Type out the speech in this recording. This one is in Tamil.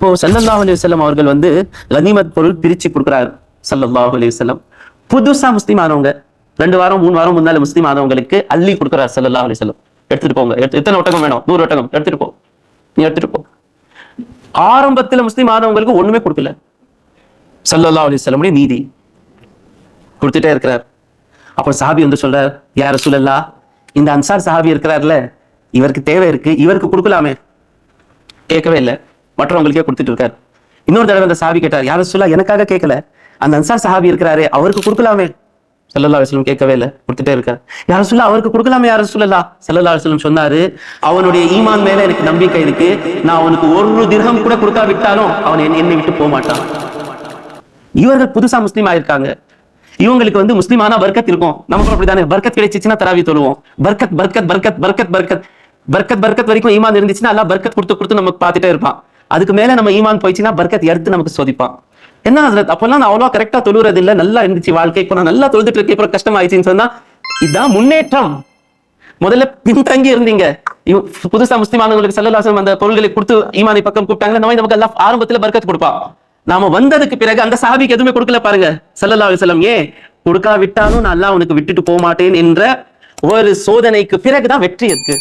இப்போ சல்லல்லாஹ் அலைஹி வஸல்லம் அவர்கள் வந்து கனிமத் பொருள் பிரிச்சு கொடுக்குறாரு. சல்லல்லாஹ் அலைஹி புதுசா முஸ்லீம் ஆனவங்க ரெண்டு வாரம் மூணு வாரம் முன்னால முஸ்லீம் ஆனவங்களுக்கு அள்ளி கொடுக்குறாரு சல்லல்லாஹ் அலைஹி வஸல்லம். எடுத்துட்டு போங்க. எத்தனை ஒட்டகம் வேணும்? நூறு ஒட்டகம். எடுத்துட்டு போ. நீ எடுத்துட்டு போ. ஆரம்பத்துல முஸ்லீம் ஆனவங்களுக்கு ஒண்ணுமே கொடுக்கல. சல்லல்லா அலைஹி வஸல்லமுடைய நீதி. கொடுத்துட்டே இருக்கிறார். அப்போ சஹாபி வந்து சொல்றார் யார சொல்லலா இந்த அன்சார் சஹாபி இருக்கிறார்ல இவருக்கு தேவை இருக்கு இவருக்கு கொடுக்கலாமே. கேட்கவே இல்லை. மற்றவங்களுக்கே கொடுத்துட்டு இருக்காரு. இன்னொரு தடவை அந்த சாவி கேட்டார் யார சொல்ல எனக்காக கேட்கல. அந்த அன்சார் சஹாபி இருக்கிறாரே அவருக்கு கொடுக்கலாமே. சல்லல்லா அலுவலம் கேட்கவே இல்லை கொடுத்துட்டே இருக்கார். யார சொல்ல அவருக்கு கொடுக்கலாமே யார சொல்லலா? சல்லல்லா அலுவலம் சொன்னாரு அவனுடைய ஈமான் மேல எனக்கு நம்பிக்கை இருக்கு. நான் அவனுக்கு ஒரு திரகம் கூட கொடுக்காவிட்டாலும் அவன் என்னை- என்னை விட்டு போக மாட்டான் இவர்கள் புதுசா முஸ்லீம் ஆயிருக்காங்க. இவங்களுக்கு வந்து முஸ்லீம் ஆனா பர்க்கத் இருக்கும். நமக்கு அப்படிதானே. பர்க்கத் கிடைச்சிச்சுன்னா தராவி தொழுவோம். பர்க்கத் பர்க்கத் பர்க்கத் பர்க்கத் பர்க்கத் பர்க்கத் பர்க்கத் வரைக்கும் ஈமான் இருந்துச்சுன்னா எல்லாம் பர்க்கத் கொடுத்து கொடுத்து நமக்கு பார்த்துட்டே இருப்பான். அதுக்கு மேலே நம்ம ஈமான் போயிடுச்சுன்னா பர்க்கத் எடுத்து நமக்கு சோதிப்பான். என்ன ஹசரத்? அப்பெல்லாம் நான் அவ்வளோ கரெக்டாக தொழுறது இல்லை நல்லா இருந்துச்சு வாழ்க்கை. இப்போ நான் நல்லா தொழுதுட்டு இருக்கேன் இப்போ கஷ்டமாயிடுச்சுன்னு சொன்னால் இதுதான் முன்னேற்றம். முதல்ல பின்தங்கி இருந்தீங்க. புதுசா முஸ்லிமானவங்களுக்கு செல்லலாசம் அந்த பொருள்களை கொடுத்து ஈமானை பக்கம் கூப்பிட்டாங்க நம்ம நமக்கு எல்லாம் ஆரம்பத்துல பர்க்கத் கொடுப்பா நாம வந்ததுக்கு பிறகு அந்த சாபிக்கு எதுவுமே கொடுக்கல பாருங்க. சல்லல்லாஹு செல்லம் ஏன் கொடுக்கா விட்டாலும் நான் எல்லாம் உனக்கு விட்டுட்டு போக மாட்டேன் என்ற ஒரு சோதனைக்கு பிறகுதான் வெற்றி இருக்கு.